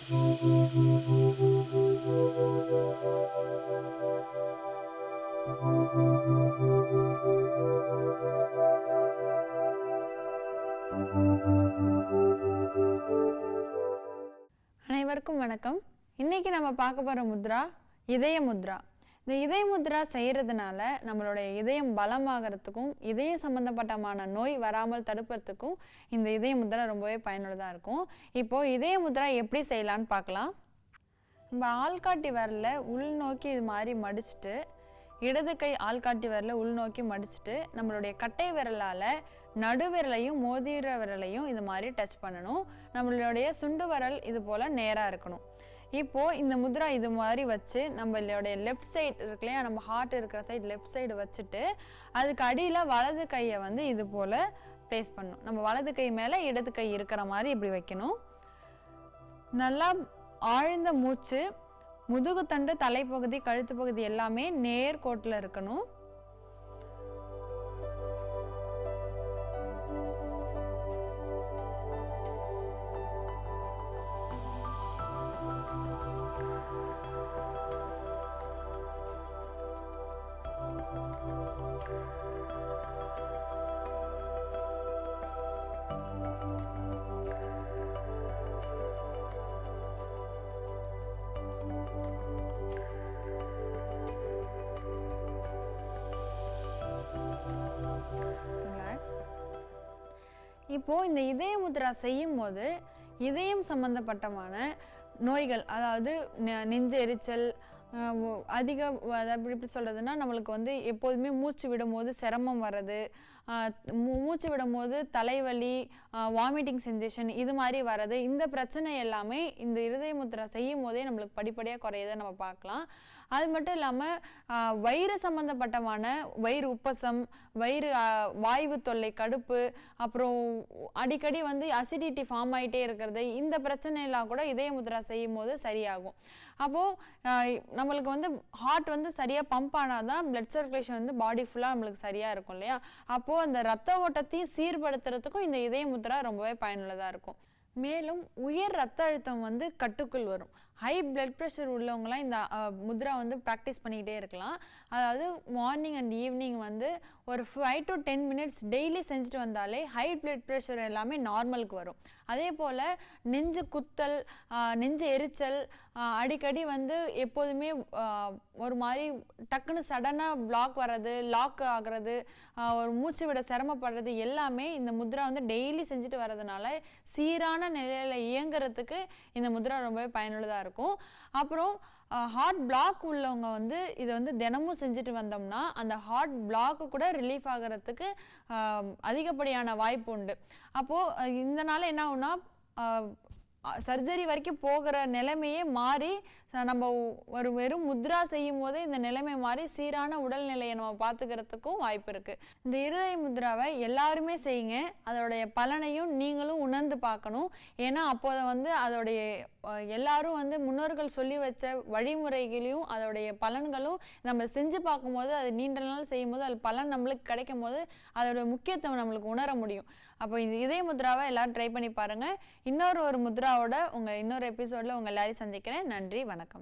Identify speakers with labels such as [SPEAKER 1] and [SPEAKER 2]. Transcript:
[SPEAKER 1] அனைவருக்கும் வணக்கம். இன்னைக்கு நம்ம பார்க்க போகிற முத்ரா இதய முத்ரா. இந்த இதய முத்ரா செய்கிறதுனால நம்மளுடைய இதயம் பலமாகறதுக்கும் இதய சம்பந்தப்பட்டமான நோய் வராமல் தடுப்பதுக்கும் இந்த இதய முத்ரா ரொம்பவே பயனுள்ளதாக இருக்கும். இப்போது இதய முத்ரா எப்படி செய்யலான்னு பார்க்கலாம். நம்ம ஆள்காட்டி வரல உள்நோக்கி இது மாதிரி மடிச்சுட்டு இடது கை ஆள்காட்டி விரல உள்நோக்கி மடிச்சுட்டு நம்மளுடைய கட்டை விரலால் நடுவிரலையும் மோதிர விரலையும் இது மாதிரி டச் பண்ணணும். நம்மளுடைய சுண்டு விரல் இது போல் நேராக இருக்கணும். இப்போது இந்த முத்ரா இது மாதிரி வச்சு நம்மளுடைய லெஃப்ட் சைடு இருக்கு இல்லையா? நம்ம ஹார்ட் இருக்கிற சைடு லெஃப்ட் சைடு வச்சுட்டு அதுக்கு அடியில் வலது கையை வந்து இது போல் ப்ளேஸ் பண்ணணும். நம்ம வலது கை மேலே இடது கை இருக்கிற மாதிரி இப்படி வைக்கணும். நல்லா ஆழ்ந்த மூச்சு முதுகுத்தண்டு தலைப்பகுதி கழுத்து பகுதி எல்லாமே நேர்கோட்டில் இருக்கணும். இப்போது இந்த இதய முத்ரா செய்யும் போது இதயம் சம்பந்தப்பட்டமான நோய்கள் அதாவது நெ- நெஞ்சு எரிச்சல் அதிக அதாவது எப்படி எப்படி சொல்கிறதுனா நம்மளுக்கு வந்து எப்போதுமே மூச்சு விடும்போது சிரமம் வர்றது மூ- மூச்சு விடும்போது தலைவலி வாமிட்டிங் சென்சேஷன் இது மாதிரி வர்றது இந்த பிரச்சனை எல்லாமே இந்த இருதய முத்திரை செய்யும் போதே நம்மளுக்கு படிப்படியாக குறையதை நம்ம பார்க்கலாம். அது மட்டும் இல்லாமல் வயிறு சம்மந்தப்பட்டமான வயிறு உப்பசம் வயிறு வாய்வு தொல்லை கடுப்பு அப்புறம் அடிக்கடி வந்து அசிடிட்டி ஃபார்ம் ஆகிட்டே இருக்கிறது இந்த பிரச்சனையெல்லாம் கூட இதய முத்ரா செய்யும் போது சரியாகும். அப்போது நம்மளுக்கு வந்து ஹார்ட் வந்து சரியாக பம்ப் ஆனால் தான் பிளட் சர்க்குலேஷன் வந்து பாடி ஃபுல்லாக நம்மளுக்கு சரியாக இருக்கும் இல்லையா? அப்போது அந்த ரத்த ஓட்டத்தையும் சீர்படுத்துறதுக்கும் இந்த இதய முத்ரா ரொம்பவே பயனுள்ளதாக இருக்கும். மேலும் உயர் ரத்த அழுத்தம் வந்து கட்டுக்குள் வரும். ஹை பிளட் ப்ரெஷர் உள்ளவங்களாம் இந்த முத்ரா வந்து ப்ராக்டிஸ் பண்ணிக்கிட்டே இருக்கலாம். அதாவது மார்னிங் அண்ட் ஈவினிங் வந்து ஒரு five to ten minutes daily செஞ்சுட்டு வந்தாலே ஹை பிளட் ப்ரெஷர் எல்லாமே நார்மலுக்கு வரும். அதே போல் நெஞ்சு குத்தல் நெஞ்சு எரிச்சல் அடிக்கடி வந்து எப்போதுமே ஒரு மாதிரி டக்குன்னு சடனாக பிளாக் வர்றது லாக் ஆகிறது ஒரு மூச்சு விட சிரமப்படுறது எல்லாமே இந்த முத்ரா வந்து டெய்லி செஞ்சுட்டு வர்றதுனால சீரான நிலையில் இயங்குறதுக்கு இந்த முத்ரா ரொம்பவே பயனுள்ளதாக இருக்கும். அப்புறம் ஹார்ட் பிளாக் உள்ளவங்க வந்து இதை வந்து தினமும் செஞ்சுட்டு வந்தோம்னா அந்த ஹார்ட் பிளாக்கு கூட ரிலீஃப் ஆகிறதுக்கு அதிகப்படியான வாய்ப்பு உண்டு. அப்போது இதனால என்ன ஆகும்னா சர்ஜரி வரைக்கும் போகிற நிலைமையே மாறி நம்ம ஒரு வெறும் முத்ரா செய்யும் போதே இந்த நிலைமை மாதிரி சீரான உடல்நிலையை நம்ம பார்த்துக்கிறதுக்கும் வாய்ப்பு இருக்குது இந்த இருதய முத்ராவை எல்லாருமே செய்யுங்க. அதோடைய பலனையும் நீங்களும் உணர்ந்து பார்க்கணும். ஏன்னா அப்போதை வந்து அதோடைய எல்லாரும் வந்து முன்னோர்கள் சொல்லி வச்ச வழிமுறைகளையும் அதோடைய பலன்களும் நம்ம செஞ்சு பார்க்கும்போது அது நீண்ட நாள் செய்யும்போது அது பலன் நம்மளுக்கு கிடைக்கும் போது அதோட முக்கியத்துவம் நம்மளுக்கு உணர முடியும். அப்போ இந்த இதய முத்ராவை எல்லாரும் ட்ரை பண்ணி பாருங்கள் இன்னொரு ஒரு முத்ராவோட உங்கள் இன்னொரு எபிசோடில் உங்கள் எல்லாரையும் சந்திக்கிறேன். நன்றி வணக்கம்.